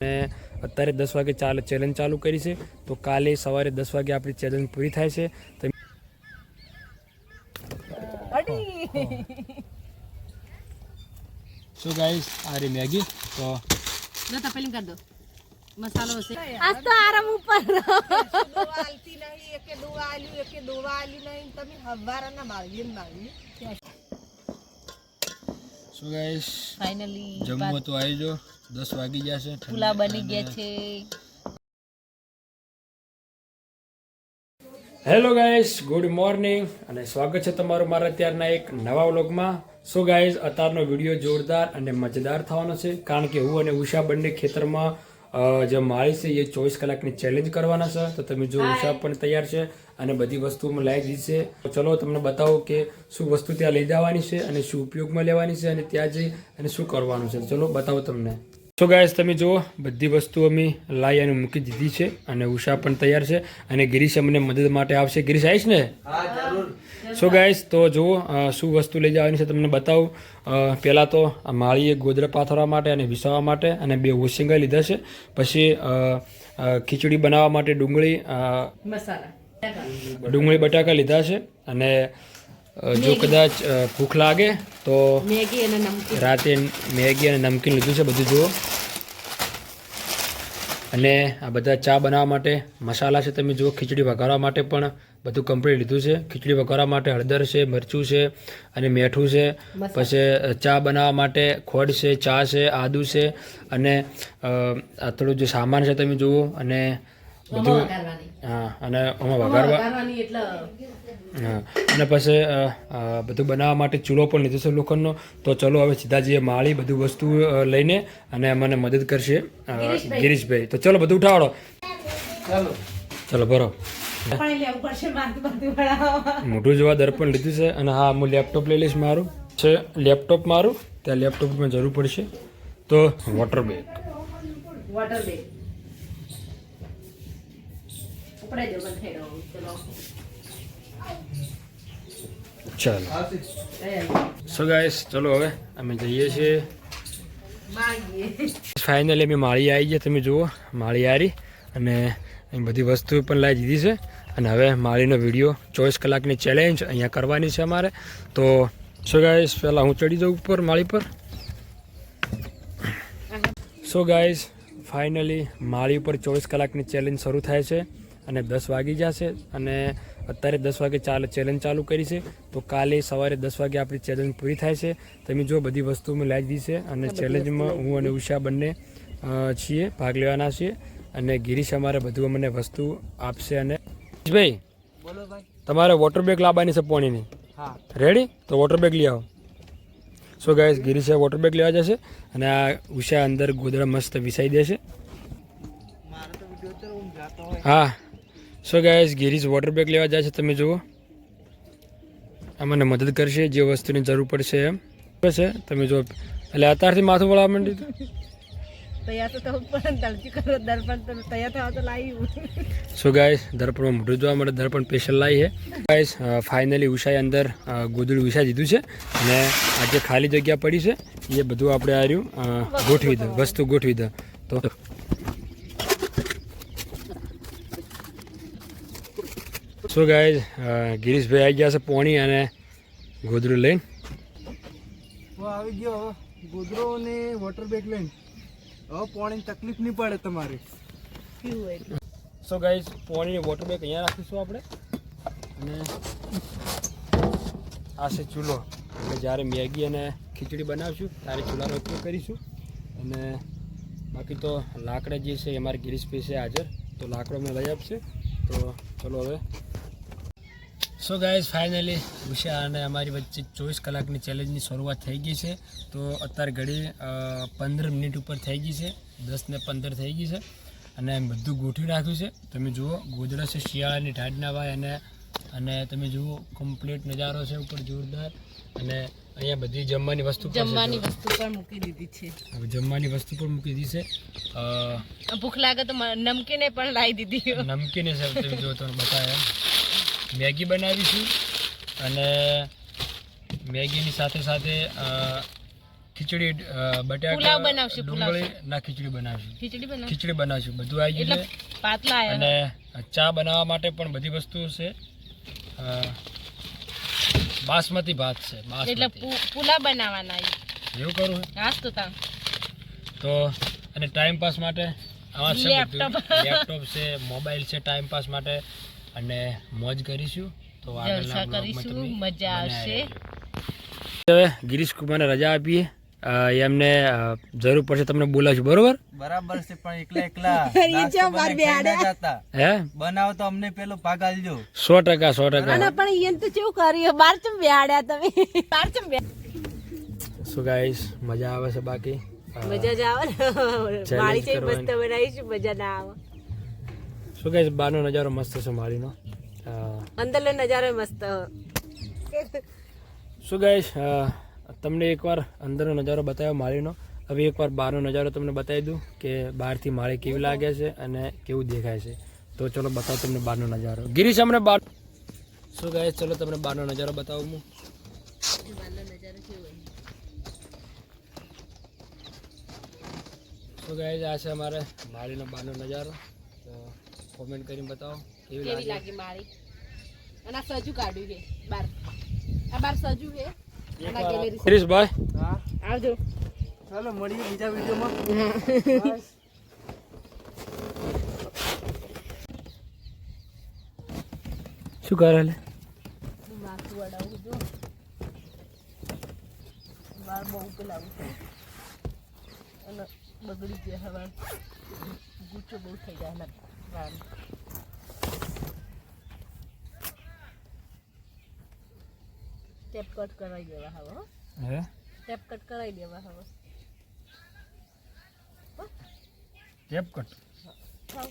અને અત્યારે દસ વાગે ચાલે ચેલેન્જ ચાલુ કરી છે. તો કાલે સવારે દસ વાગે આપણી ચેલેન્જ પૂરી થાય છે. તો શું ગાઈસ આ રહી મેગી? તો લો તપેલી કરી દો. મસાલો હશે. આજ તો આરામ ઉપર આલતી નહીં એકે દોવા આલ્યું એકે દોવા આલ્યું નહીં તમે હવારાના માળવી ને શું ગાઈસ ફાઇનલી જમવા તો આવી જો. 10 વાગી જશે પુલા બની ગયા છે. હેલો ગાઈસ ગુડ મોર્નિંગ અને સ્વાગત છે તમારું મારા અત્યારના એક નવા વ્લોગમાં. સો ગાઈસ અત્યારનો વીડિયો જોરદાર અને મજેદાર થવાનો છે કારણ કે હું અને ઉષા બંને ખેતરમાં જે માળી છે એ ચોવીસ કલાકની ચેલેન્જ કરવાના છે. તો તમે જો ઉષા પણ તૈયાર છે અને બધી વસ્તુમાં લાવી દીધી છે. તો ચલો તમને બતાવો કે શું વસ્તુ ત્યાં લઈ જવાની છે અને શું ઉપયોગમાં લેવાની છે અને ત્યાં જઈ અને શું કરવાનું છે. ચલો બતાવો તમને. સો ગાયસ તમે જુઓ બધી વસ્તુ અમે લાવી અને મૂકી દીધી છે અને ઉષા પણ તૈયાર છે અને ગિરીશ અમને મદદ માટે આવશે. ગિરીશ આવીશ ને? સો ગાઈસ તો જુઓ શું વસ્તુ લઈ જવાની છે તમને બતાવું. પહેલાં તો આ માળીએ ગોદરા પાથરવા માટે અને વિસાવવા માટે અને બે ઓશિંગા લીધા છે. પછી ખીચડી બનાવવા માટે ડુંગળી મસાલા ડુંગળી બટાકા લીધા છે. અને જો કદાચ ભૂખ લાગે તો રાતે મેગી અને નમકીન લીધું છે બધું જુઓ. અને આ બધા ચા બનાવવા માટે મસાલા છે તમે જુઓ ખીચડી વઘારવા માટે પણ બધું કમ્પ્લીટ લીધું છે. ખીચડી વઘારવા માટે હળદર છે મરચું છે અને મીઠું છે. પછી ચા બનાવવા માટે ખોડ છે ચા છે આદુ છે અને આ થોડું જે સામાન છે તમે જુઓ અને બધું હા અને આમાં વઘારવા અને પછી બધું બનાવવા માટે ચૂલો પણ લીધો છે લોખંડનો. તો ચલો હવે સીધાજીએ માળી બધું વસ્તુ લઈને અને મને મદદ કરશે ગિરીશભાઈ. તો ચલો બધું ઉઠાવડો. ચાલો. ચલો ભરો. મોટું જોવા દર્પણ લીધું છે અને હા હું લેપટોપ લઈ લઈશ મારું. છે લેપટોપ મારું ત્યાં લેપટોપમાં જરૂર પડશે. તો વોટર બેગ. Water bag. ચલો. સો ગાઈસ ચલો હવે, અમે જઈએ છીએ. ફાઇનલી અમે માળી આવી ગયા, તમે જુઓ, માળી આરી અને બધી વસ્તુ પણ લાવી દીધી છે. અને હવે માળીનો વીડિયો ચોવીસ કલાકની ચેલેન્જ અહીંયા કરવાની છે અમારે. તો સો ગાઈસ પહેલાં હું ચડી જાઉં ઉપર માળી પર. સો ગાઈસ ફાઇનલી માળી ઉપર ચોવીસ કલાકની ચેલેન્જ શરૂ થાય છે. અને દસ વાગી જશે અને અત્યારે દસ વાગે ચાલે ચેલેન્જ ચાલુ કરી છે. તો કાલે સવારે દસ વાગે આપણી ચેલેન્જ પૂરી થાય છે. તમે જો બધી વસ્તુ મેં લાવી દીધી છે અને ચેલેન્જમાં હું અને ઉષા બંને છીએ ભાગ લેવાના છીએ. અને ગિરીશ અમારે બધું અમને વસ્તુ આપશે અને ભાઈ. તમારે વોટર બેગ લાવવાની છે પોણીની. રેડી તો વોટર બેગ લઈ આવો. સો ગાઈસ ગિરીશે વોટર બેગ લેવા જશે અને આ ઉષા અંદર ગોદડા મસ્ત વિસાઈ દેશે. હા. સો ગાયઝ ગેરીઝ વોટર બેગ લેવા જાય છે તમે જુઓ. આ મને મદદ કરશે જે વસ્તુની જરૂર પડશે એમ. છે તમે જુઓ. એટલે અત્યારથી માથું વળવા માંડ્યું સો ગાઈસ દર્પણમાં મોઢું જોવા મળે દર્પણ સ્પેશિયલ લાવી છે. ગાઈસ ફાઇનલી ઉષાએ અંદર ગોદડું ઉષા દીધું છે. અને આ જે ખાલી જગ્યા પડી છે એ બધું આપણે આ રહ્યું ગોઠવી દો વસ્તુ ગોઠવી દો. તો સો ગાય ગિરીશભાઈ આવી ગયા છે પોણી અને ગોદરું લઈને આવી ગયો. ગોદરો ને વોટર બેગ લઈને. હવે પોણીની તકલીફ નહીં પડે તમારે. સો ગાઈઝ પોણી વોટર બેગ અહીંયા રાખીશું આપણે. અને આ છે ચૂલો. એટલે જ્યારે મેગી અને ખીચડી બનાવશું, ત્યારે ચૂલાનો ઉપયોગ કરીશું. અને બાકી તો લાકડા જે છે એ અમારે ગિરીશભાઈ છે હાજર. તો લાકડો મેં લઈ આપશે. તો ચલો હવે સો ગાઈઝ ફાઇનલી ઉષા અને અમારી વચ્ચે ચોવીસ કલાકની ચેલેન્જની શરૂઆત થઈ ગઈ છે. તો અત્યારે ઘડી પંદર મિનિટ ઉપર થઈ ગઈ છે. દસ ને પંદર થઈ ગઈ છે. અને બધું ગોઠવી રાખ્યું છે. તમે જુઓ ગોદડા છે શિયાળાની ઠાડના ભાઈ અને અને તમે જુઓ કમ્પ્લીટ નજારો છે ઉપર જોરદાર. અને અહીંયા બધી જમવાની વસ્તુ જમવાની વસ્તુ પણ મૂકી દીધી છે. હવે જમવાની વસ્તુ પણ મૂકી દીધી છે. ભૂખ લાગે તો નમકીને પણ લાવી દીધી નમકીને છે તમે જો તમને બતાવે મેગી બનાવીશું અને મેગીની સાથે સાથે ખીચડી બટાકા ડુંગળી ના ખીચડી બનાવીશું. ખીચડી બનાવીશું બધું આવી ગયું પાતલા અને ચા બનાવવા માટે પણ બધી વસ્તુ છે બાસમતી ભાત છે એટલે પુલા બનાવવાના એવું કરું તો તા તો અને ટાઈમ પાસ માટે આવા છે લેપટોપ. લેપટોપ છે મોબાઈલ છે ટાઈમ પાસ માટે અને મોજ કરીશું. તો જલસા કરીશું. મજા આવશે. હવે ગિરીશ કુમારને રજા આપીએ. એમને જરૂર પડશે તમને બોલાવશું. બરોબર? બરાબર છે પણ એકલા એકલા. હે? બનાવો તો અમને પેલો ભાગ આલજો. સો ટકા સો ટકા. પણ એમ તો કેવું કર્યું? બાર ચમ બેહાડ્યા તમે? બાર ચમ બે શું ગાઈસ મજા આવે છે બાકી. મજા જ આવે ને. વાળી મારી છે. મસ્ત બનાવીશું મજા ના આવે. શું ગાઈસ બહારનો નજારો મસ્ત છે મારીનો અંદર અંદરનો નજારો મસ્ત. શું ગાઈસ તમને એકવાર અંદરનો નજારો બતાવ્યો માળીનો. હવે એકવાર બહારનો નજારો તમને બતાવી દઉં કે બહારથી માળી કેવી લાગે છે અને કેવું દેખાય છે. તો ચલો બતાવો તમને બહારનો નજારો. ગિરીશ અમને બહાર શું ગાઈસ ચલો તમને બહારનો નજારો બતાવું હું. શું ગાઈસ આ છે અમારે માળીનો બહારનો નજારો. કોમેન્ટ કરીને બતાવો. કેવી લાગે? મારી? અને આ સજુ કાઢ્યું છે બાર. આ બાર સજુ છે. હા? આવજો. ચાલો મળીએ બીજા વિડીયોમાં. શું કરે લે? માથું વડાવું જો બાર બહુ પેલાવું છે. અને બગડી ગયા હવે. ગુચ્છો બહુ થઈ ગયા ટેપ કટ કરાવી દેવા હવે હો. હે ટેપ કટ કરાવી દેવા હવે ટેપ કટ ખાવ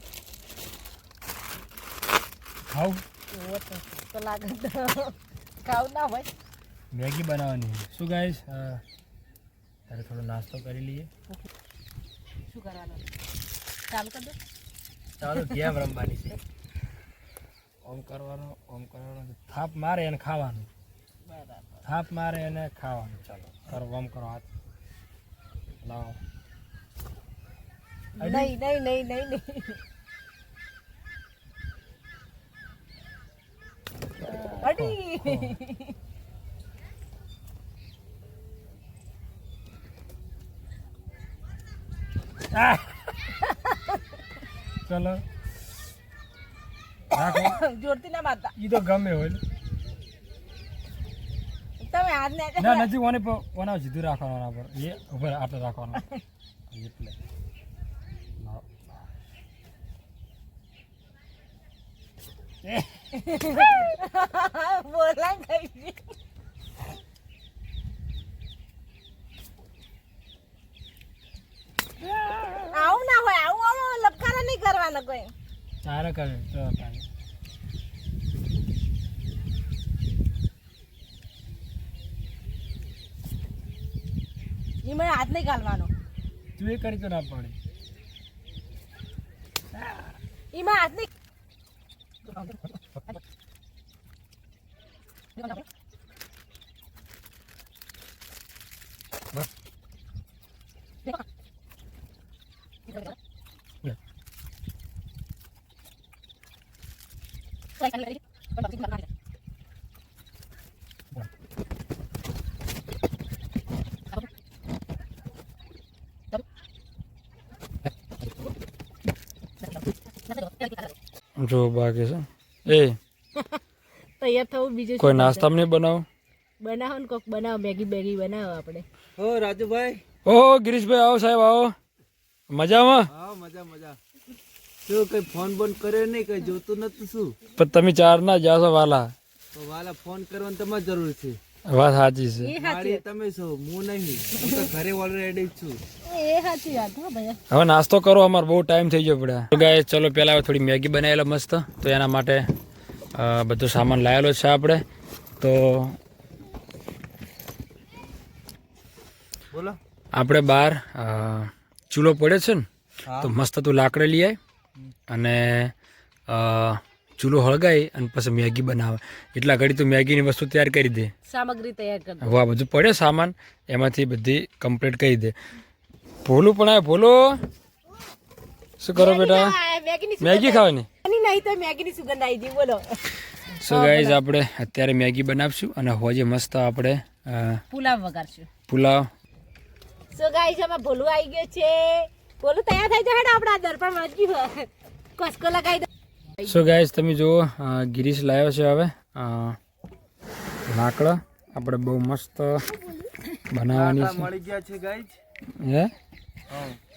ખાવ એવો તો તો લાગે તો ખાવ ના હોય મેગી બનાવવાની છે. શું ગાઈસ ત્યારે થોડો નાસ્તો કરી લઈએ શું કરવાનું ચાલુ કરી દો ચાલો ગેમ રમવાની છે. ઓમ કરવાનો ઓમ કરવાનો થાપ મારે અને ખાવાનું. બરાબર. થાપ મારે અને ખાવાનું. ચાલો કરો ઓમ કરો હાથ. લાવો. નહીં નહીં નહીં નહીં નહીં. અડી આહ! ચલો. જોરથી ના મારતા. ઈ તો ગમે હોય. તમે હાથ ને ના નથી ઓને ઓના સીધું રાખવાનું પર. એ ઉપર આટલે રાખવાનું. એટલે. બોલા કઈ આવું ના હોય આવું આવું લપકારા નહીં તારે કરે તો તારે. એમાં હાથ નહીં ગાલવાનો. તું એ કરી તો ના પડે. એમાં હાથ નહીં જો બાકી છે. એ. તૈયાર થવું બીજું કોઈ નાસ્તા નહીં બનાવો? બનાવો ને કોક બનાવો મેગી બેગી બનાવો આપણે. ઓ રાજુભાઈ. ઓ ગિરીશભાઈ આવો સાહેબ આવો. મજામાં? હા મજા મજા. શું કઈ ફોન બોન કર્યો નહીં? કઈ જોતું નતું શું? પણ તમે ચાર ના જાશો વાલા. તો વાલા ફોન કરવાની તમારે જરૂર છે. વાત સાચી છે. મારી તમે છો હું નહીં. હું તો ઘરે ઓલરેડી છું. હવે નાસ્તો કરો અમારે બહુ ટાઈમ થઈ ગયો પડે. ગાય ચલો પહેલા થોડી મેગી બનાવેલો મસ્ત. તો એના માટે બધો સામાન લાવેલો છે આપણે. તો બોલો. આપણે બહાર અ, ચૂલો પડે છે ને તો મસ્ત તું લાકડે લઈ આય. અને અ, ચૂલો હળગાય અને પછી મેગી બનાવે. એટલા ઘડી તો મેગીની વસ્તુ તૈયાર કરી દે. સામગ્રી તૈયાર કરી વાહ બધું પડે સામાન એમાંથી બધી કમ્પ્લીટ કરી દે. ભોલું પણ આવે ભોલો. શું કરો બેટા? મેગી ખાવાની? નહીં તો મેગીની સુગંધ આવી ગઈ બોલો. સો ગાઈઝ આપણે અત્યારે મેગી બનાવશું અને હોજે મસ્ત આપણે પુલાવ વગાડશું પુલાવ. સો ગાઈઝ આમાં ભોલું આવી ગયો છે. ભોલું તૈયાર થઈ જાય આપણા દર્પણ વાંચ્યું કસકો લગાવી સો ગાઈઝ તમે જુઓ ગિરીશ લાવ્યો છે હવે. લાકડા. આપણે બહુ મસ્ત બનાવવાની છે મળી ગયા છે ગાઈજ હે?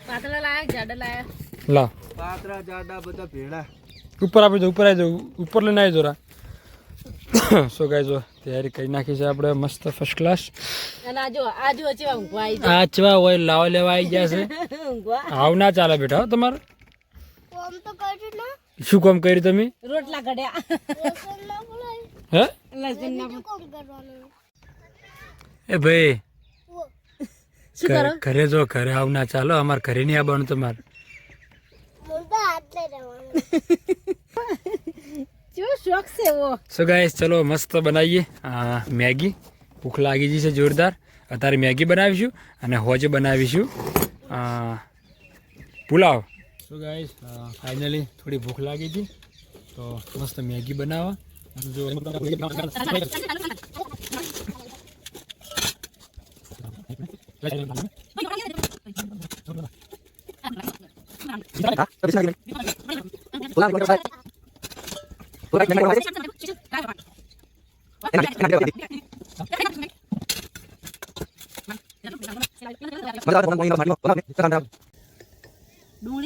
પાતળા લાયા જાડા લાયા. લા. પાતળા જાડા બધા ભેળા. ઉપર આપી દો ઉપર આવી જાઓ ઉપર લઈને આવી જોરા સો ગાઈઝ જો તૈયારી કરી નાખી છે આપણે. મસ્ત ફર્સ્ટ ક્લાસ અને આ જો આ જો છે ઊંઘવા આવી આ ચવા હોય લાવ લેવા આવી ગયા છે. આવ ના ચાલે બેટા હો તમારે. શું કામ કર્યું તમે? રોટલા ઘડ્યા. હે? એ ભાઈ ઘરે- જો ઘરે આવ ના ચાલો અમારે ઘરે નહીં આવવાનું તમારે. સો ગાઈસ ચલો મસ્ત બનાવીએ. મેગી. ભૂખ લાગી ગઈ છે જોરદાર. અત્યારે મેગી બનાવીશું અને હોજ બનાવીશું. આ પુલાવ. સો ગાઈસ ફાઇનલી થોડી ભૂખ લાગી હતી. તો મસ્ત મેગી બનાવવા. જો ડુંગળી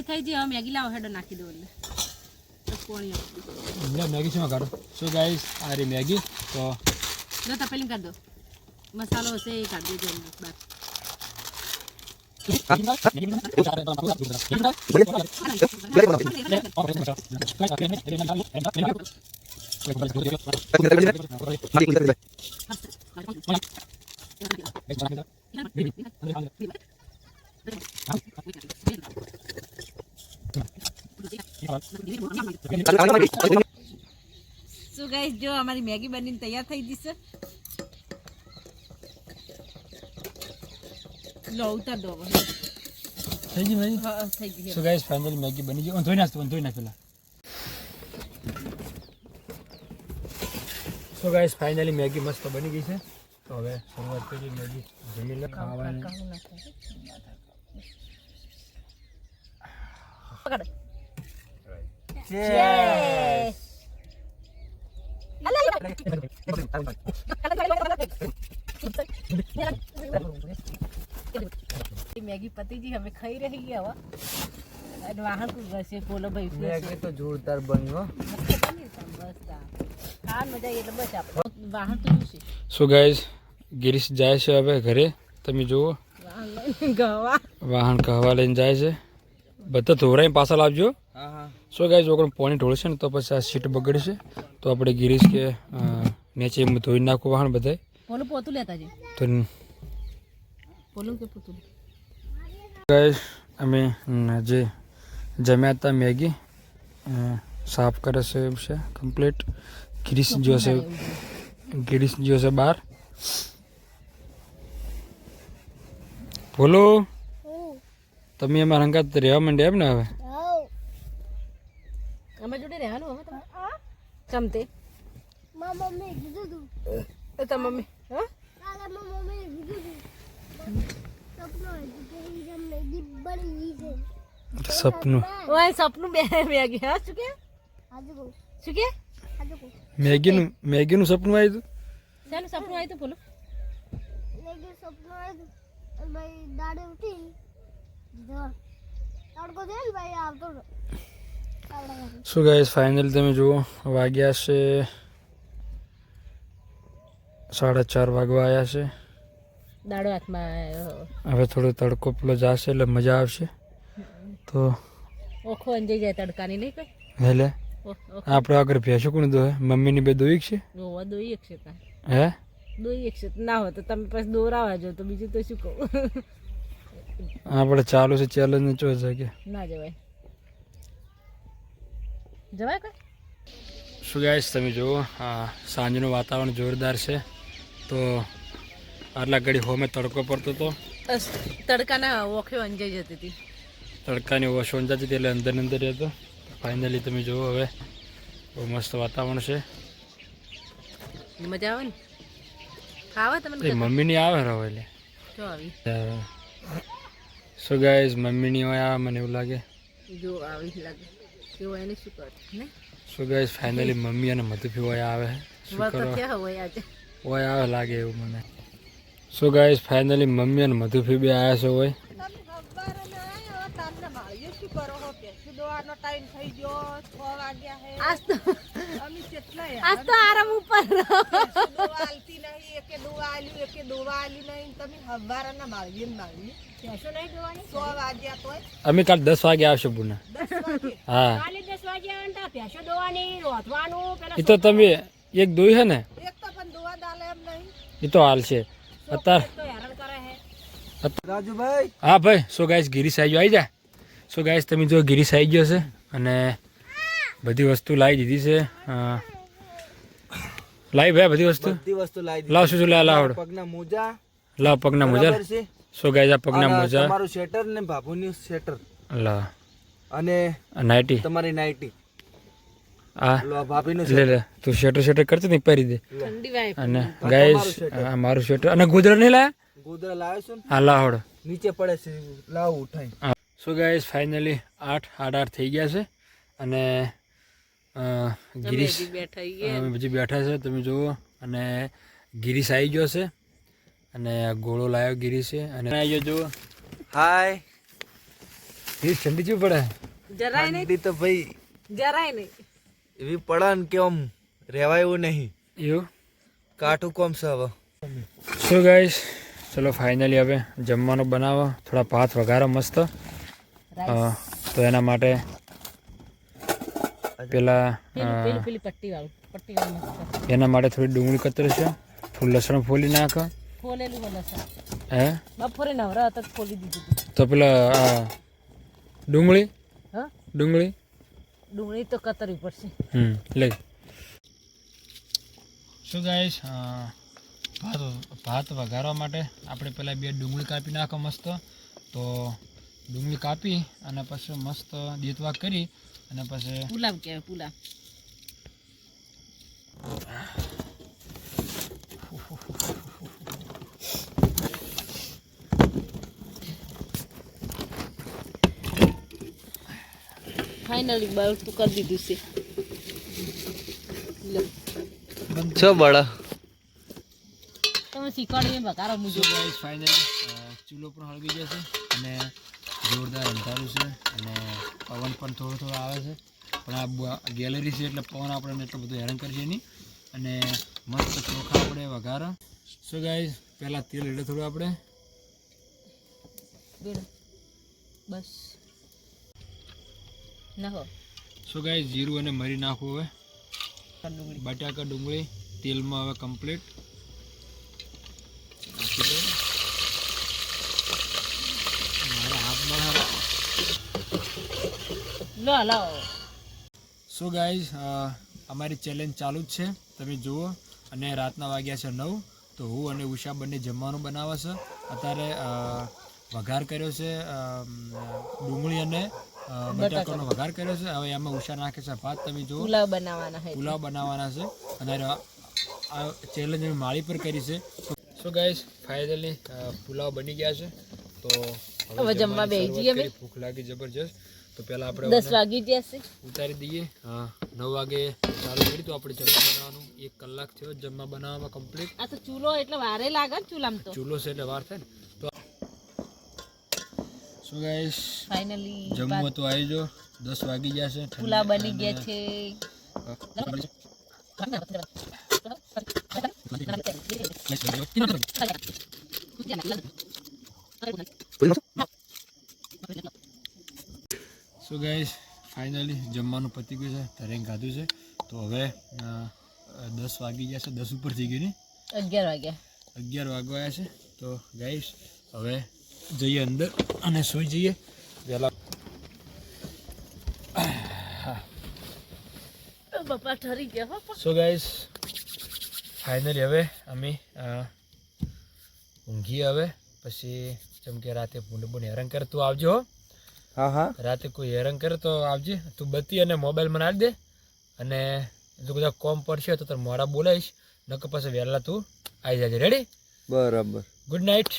થઈ ગઈ હવે મેગી લાવો હેડો નાખી દો એટલે. લે, મેગી શેમાં કાઢો સો ગાઈસ આ રહી મેગી તો જો તપેલી કરી દો. મસાલો હશે એ કાઢી દેજો અંદર બહાર. શું ગાઈસ જો અમારી મેગી બનીને તૈયાર થઈ જશે લો ઉતાર દો થઈ ગઈ મેગી હા, થઈ ગઈ સો ગાઈસ ફાઇનલી મેગી બની ગઈ. ધોઈ નાખ ધોઈ નાખ પેલા. સો ગાઈસ ફાઇનલી મેગી મસ્ત બની ગઈ છે. તો હવે શરૂઆત કરીએ મેગી જમી લે ખાવાની. પકડ. Cheers. મેગી પતિજી અમે ખાઈ રહી ગયા હવે અને વાહન કું ઘસે બોલો ભાઈ મેગી તો જોરદાર બની હો બસ આ મજા આવી એટલે બસ આપણે વાહન તો શું છે સો ગાઈસ ગિરીશ જાય છે હવે ઘરે તમે જુઓ વાહન લઈને ગવા વાહન કહવા લઈને જાય છે બધા ધોરાઈ પાછળ આવજો હા હા સો ગાઈસ જો પાણી ઢોળશે ને તો પછી આ સીટ બગડશે. તો આપણે ગિરીશ કે નીચે એમ ધોઈ નાખું વાહન બધાય. પોલું પોતું લેતા છે તો પોલું કે પોતું? ગાઈસ અમે જે જમ્યા હતા મેગી સાફ કરે છે એમ છે કમ્પ્લીટ ગિરીશ જો છે ગિરીશ જો છે બહાર. બોલો. તમે અમારા રંગાત રહેવા માંડ્યા એમ ને હવે? અમે જોડે રહેવાનું હવે તમે? ચમતે? તો. તમે મમ્મી હા? સપનું ઓય સપનું બે મેગી. હા શું કે? શું કે? મેગીનું મેગીનું સપનું આવ્યું શાનું સપનું આવ્યું તો બોલો? શું ગાઈસ ફાઇનલ તમે જુઓ વાગ્યા છે સાડા ચાર વાગવા આવ્યા છે દાડો હાથમાં આવ્યો. હવે થોડો તડકો પેલો જશે એટલે મજા આવશે તો ઓખો અંજાઈ જાય તડકાની નહીં કઈ એટલે આપણે આગળ ભેંસો કોણ દોહે મમ્મીની બે દોઈ છે ગોવા દોઈ એક છે હે દોઈ એક છે ના હોય તો તમે પછી દોરાવા જો તો બીજું તો શું કહું આપણે ચાલુ છે ચેલેન્જ ને ચો છે કે ના જવાય જવાય કોઈ? શું ગાઈશ તમે જુઓ આ સાંજનું વાતાવરણ જોરદાર છે. તો આટલા ઘડી હોમે તડકો પડતો હતો તડકાના ઓખે અંજાઈ જતી હતી. તડકાની ઓછો અંજાતી હતી એટલે અંદર અંદર હતો ફાઇનલી તમે જુઓ હવે બહુ મસ્ત વાતાવરણ છે. મજા આવે ને? ખાવા તમને મમ્મીની આવે રહો એટલે? જો આવી. ગાઈઝ મમ્મીની હોય આવે મને એવું લાગે? જો આવી લાગે. કેવો એને શું કરે? ને ગાઈસ ફાઇનલી મમ્મી અને મધુફી હોય આવે? શું કરો? હોય આજે? આવે લાગે એવું મને. સો ગાઈસ ફાઇનલી મમ્મી અને મધુફી બે આવ્યા છે હોય તમે હવારે ના આયા તમને માળીએ શું કરો હો ટાઈમ થઈ ગયો છ વાગ્યા હે. આજ તો અમે કેટલા આજ તો આરામ ઉપર પેસું દોવા આલતી નહીં એકે દોવા એકે દોવા નહીં. તમે હવારે ના માળીએ. ને નહીં દોવાની સો વાગ્યા તોય. અમે કાલ દસ વાગે આવશે પુના. વાગે? હા. કાલે દોવાની રોધવાનું પેલા તો તમે એક દોઈ હે ને? એક તો પણ દોવા દાલે એમ નહીં. એ તો હાલ છે. અત્યારે રાજુભાઈ હા. ભાઈ સો ગાઈસ ગીરી સાહેબ આવી જા. સો ગાઈસ તમે જો ગિરીશ આવી ગયો છે અને બધી વસ્તુ લાવી દીધી છે. લાવી ભાઈ બધી વસ્તુ? બધી વસ્તુ લાવી લાવ શું લાવ લાવ પગના મોજા. લાવ પગના મોજા. સો ગાઈસ આ પગના મોજા. તમારું શેટર ને બાબુની શેટર લા. અને આ નાઇટી તમારી નાઇટી આ લો આ ભાભીનું લે લે. તું શેટર શેટર કરતી નહીં પહેરી દે? ઠંડી અને ગાઈસ આ મારું શેટર અને ગુજરાત નહીં લાયા? ગોદરા લાવ્યો છું હા નીચે પડે છે. લાવ ઉઠાઈ સો ગાઈસ ફાઇનલી આઠ સાડા આઠ થઈ ગયા છે. અને ગિરીશ બેઠા અમે પછી બેઠા છે તમે જુઓ. અને ગિરીશ આવી ગયો છે. અને આ ગોળો લાવ્યો ગિરીશે. અને આવી ગયો જુઓ. હાય ગિરીશ ઠંડી ચું પડે? જરાય નહીં. તો ભાઈ. જરાય નહીં. એવી પડે ને કે આમ રહેવાય એવું નહીં. એવું? કાઠું કોમ છે હવે. સો ગાઈસ ચલો ફાઇનલી હવે જમવાનું બનાવો. થોડા ભાત વઘારો મસ્ત. તો એના માટે પેલા એના માટે થોડી ડુંગળી કતરે છે. થોડું લસણ ફોલી નાખ. ફોલેલું હોય લસણ. હે? બપોરે નવરા હતા તો ફોલી દીધું તો. પેલા ડુંગળી? હા? ડુંગળી? ડુંગળી તો કતરવી પડશે. હમ લે શું ગાઈશ ભાત ભાત વઘારવા માટે આપણે પહેલાં બે ડુંગળી કાપી નાખો મસ્ત. તો ડુંગળી કાપી અને પછી મસ્ત દેતવા કરી અને પછી પુલાવ કહેવાય પુલાવ. ફાઇનલી બળ તો કરી દીધું છે. છો બળા? તમે શીખવાડી બગારો મુજબ. ફાઇનલી ચૂલો પણ હળગી જશે અને જોરદાર અંધારું છે અને પવન પણ થોડો થોડો આવે છે. પણ આ ગેલેરી છે એટલે પવન આપણને એટલો બધો હેરાન કરશે નહીં. અને મસ્ત ચોખા આપણે વઘારા. શું ગાય પહેલાં તેલ એટલે થોડું આપણે. બસ. નાખો શું ગાય જીરું અને મરી નાખવું હવે. બટાકા ડુંગળી. તેલમાં હવે કમ્પ્લીટ નાખી દો મારા હાથમાં હારા લો સો ગાઈઝ અમારી ચેલેન્જ ચાલુ જ છે. તમે જુઓ અને રાતના વાગ્યા છે નવ. તો હું અને ઉષા બંને જમવાનું બનાવે છે. અત્યારે વઘાર કર્યો છે ડુંગળી અને બટાકાનો. વઘાર કર્યો છે. હવે એમાં ઉષા નાખે છે ભાત. તમે જુઓ પુલાવ બનાવવાના હોય પુલાવ બનાવવાના છે. અને આ- ચેલેન્જ અમે માળી પર કરી છે. સો ગાઈઝ ફાઇનલી પુલાવ બની ગયા છે. તો હવે જમવા બેસી જઈએ ભૂખ લાગી જબરજસ્ત. તો પહેલા આપણે દસ વાગી જશે ઉતારી દઈએ. હા નવ વાગે ચાલુ કરી તો આપણે જમવા બનાવવાનું. એક કલાક થયો જમવા બનાવવામાં કમ્પ્લીટ આ તો ચૂલો એટલે વારે લાગે ચૂલામાં તો. ચૂલો છે એટલે વાર થાય ને. તો સો ગાઈસ ફાઇનલી જમવા તો આવી જો દસ વાગી ઠંડી પુલાવ બની ગયા છે. સો ગાઈસ ફાઇનલી જમવાનું પતી ગયું છે તરેંગ ખાધું છે. તો હવે દસ વાગી ગયા છે દસ ઉપર થઈ ગયું ને? અગિયાર વાગ્યા. અગિયાર વાગવાયા છે. તો ગાઈશ હવે જઈએ અંદર અને સૂઈ જઈએ. પહેલાં બપા ઠરી ગયા સો ગાઈસ ફાઇનલી હવે અમે ઊંઘી હવે. પછી જેમ કે રાતે પૂંડ પૂંડ હેરાન કરે તું આવજો હો હા. રાતે કોઈ હેરાન કરે તો આવજે. તું બત્તી અને મોબાઈલ મને આપી દે. અને જો બધા કોમ પડશે તો તારે મોડા બોલાવીશ. નકર પછી વહેલા તું આવી જાજે. રેડી બરાબર. ગુડ નાઇટ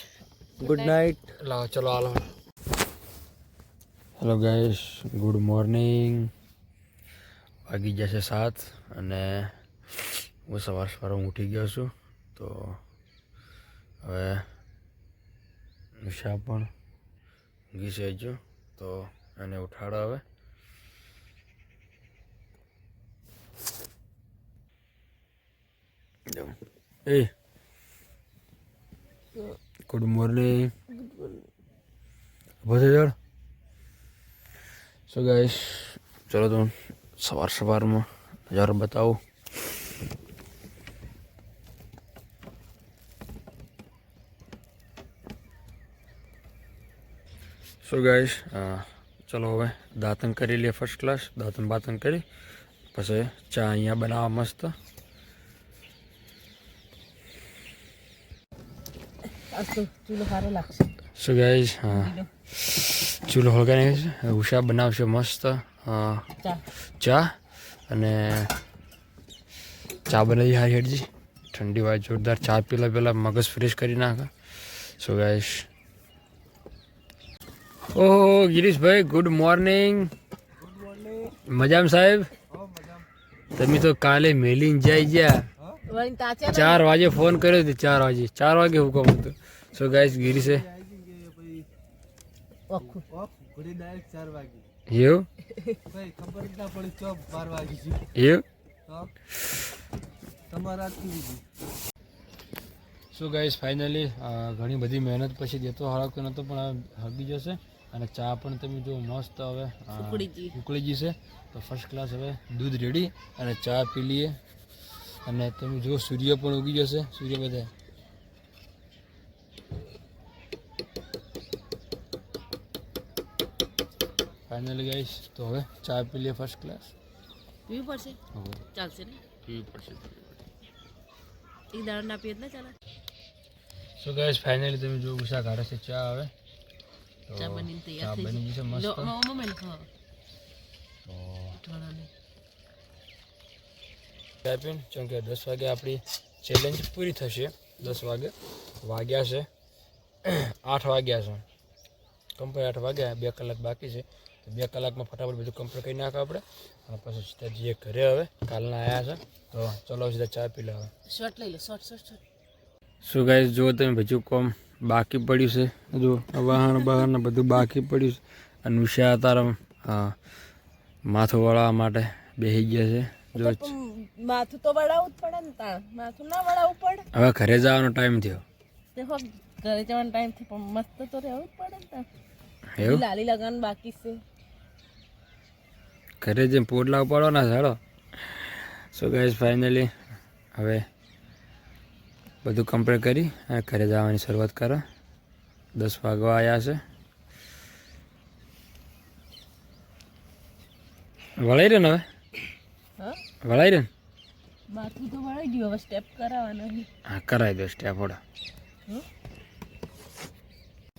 ગુડ નાઇટ લાવો ચલો હાલો હેલો. ગાઈશ ગુડ મોર્નિંગ વાગી જશે સાત અને હું સવાર સવારે ઉઠી ગયો છું. તો હવે ઉષા પણ ઊંઘી છે. હજુ તો એને ઉઠાડો હવે. એ. ગુડ મોર્નિંગ બધે જળ સો ગાઈશ ચલો તો સવાર સવારમાં નજારો બતાવું. સો ગાઈશ ચલો હવે દાંતન કરી લઈએ ફર્સ્ટ ક્લાસ દાંતન બાતન કરી, પછી ચા અહીંયા બનાવવા મસ્ત. સો ગાઈશ હા ચૂલો હળગાને ઉષા બનાવશે મસ્ત ચા. અને ચા બનાવી હારી હેડજી. ઠંડી વાય જોરદાર ચા પીલા પહેલાં મગજ ફ્રેશ કરી નાખે. સો ગાઈસ ઓહો, ગિરીશભાઈ ગુડ મોર્નિંગ મજામાં સાહેબ? તમે તો કાલે મેલીને જાય ગયા. ચાર વાગે ફોન કર્યો હતો ચાર વાગે. ચાર વાગે હુકમ હતો. સો ગાઈસ ગિરીશે. સો ગાઈસ ફાઇનલી ઘણી બધી મહેનત પછી દેતો હળગતો નહોતો પણ હળગી જશે. અને ચા પણ તમે જો મસ્ત હવે ઉકળી ગઈ. છે. જશે તો ફર્સ્ટ ક્લાસ હવે દૂધ રેડી અને ચા પી લઈએ. અને તમે જો સૂર્ય પણ ઉગી જશે. સૂર્ય બધા. ફાઇનલી ગાઈસ તો હવે ચા પી લઈએ ફર્સ્ટ ક્લાસ પીવું પડશે? ચાલશે ને? પીવી પડશે એક દાડો ના પીએ ના ચાલે. સો ગાઈશ ફાઇનલી તમે જો ગુસ્સા કાઢે છે ચા હવે. તો ચા બનીને તૈયાર થઈ બની જશે લો મસ્ત મોમેન્ટ હા તો ઉઠાડાને. ટાઈપિંગ જેમ કે દસ વાગે આપણી ચેલેન્જ પૂરી થશે દસ વાગે વાગ્યા છે આઠ વાગ્યા છે કમ્પ્લીટ આઠ વાગ્યા બે કલાક બાકી છે તો બે કલાકમાં ફટાફટ બધું કમ્પ્લીટ કરી નાખો આપણે અને પછી સીધા જઈએ ઘરે હવે કાલના આવ્યા છે તો ચલો સીધા ચા પી લે હવે શોર્ટ લઈ લો શોર્ટ શોર્ટ શોર્ટ શું ગાઈસ જો તમે બીજું કોમ બાકી પડ્યું છે. જો વાહન બહાર બધું બાકી પડ્યું છે. અને ઉષા તારા માથું વળવા માટે બેસી ગયા છે. જો માથું તો વળાવવું જ પડે ને તાણ માથું ના વળાવવું પડે. હવે ઘરે જવાનો ટાઈમ થયો. ઘરે જવાનો ટાઈમ થયો પણ મસ્ત તો રહેવું જ પડે ને એવું? લાલી લગન બાકી છે. ઘરે જેમ પોટલા ઉપાડવાના હેડો. સો ગાઈઝ ફાઇનલી હવે બધું કમ્પ્લીટ કરી અને ઘરે જવાની શરૂઆત કરો. દસ વાગવા આવ્યા છે. વળાઈ રહ્યો ને હવે? હા? વળાઈ રહ્યો માથું તો વળાઈ ગયું હવે સ્ટેપ કરાવવાનો હા કરાવી દો સ્ટેપ હોડો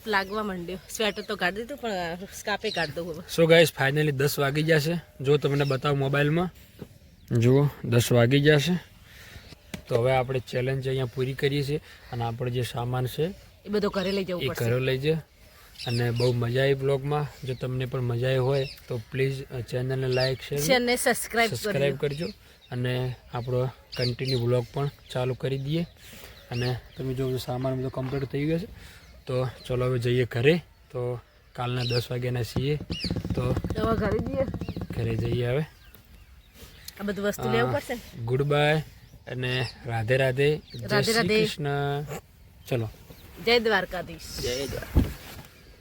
લાગવા માંડ્યો. સ્વેટર તો કાઢી દીધું પણ સ્કાપે કાઢતો હવે. સો ફાઇનલી દસ વાગી જશે જો તમને બતાવું મોબાઈલમાં જુઓ દસ વાગી જશે તો હવે આપણે ચેલેન્જ અહીંયા પૂરી કરીએ છીએ અને આપણો જે સામાન છે એ બધો ઘરે લઈ જવું એ ઘરે લઈ જાય અને બહુ મજા આવી બ્લોગમાં. જો તમને પણ મજા આવી હોય તો પ્લીઝ ચેનલને લાઈક શેર ચેનલને સબસ્ક્રાઇબ સબસ્ક્રાઇબ કરજો. અને આપણો કન્ટિન્યુ બ્લોગ પણ ચાલુ કરી દઈએ. અને તમે જો સામાન બધો કમ્પ્લીટ થઈ ગયો છે તો ચલો હવે જઈએ ઘરે. તો કાલના દસ વાગ્યાના છીએ. તો ઘરે જઈએ. ઘરે જઈએ હવે. આ બધું વસ્તુ લેવું પડશે ગુડ બાય અને રાધે રાધે જય રાધે રાધે. કૃષ્ણ. ચલો. જય દ્વારકાધીશ. જય દ્વારકા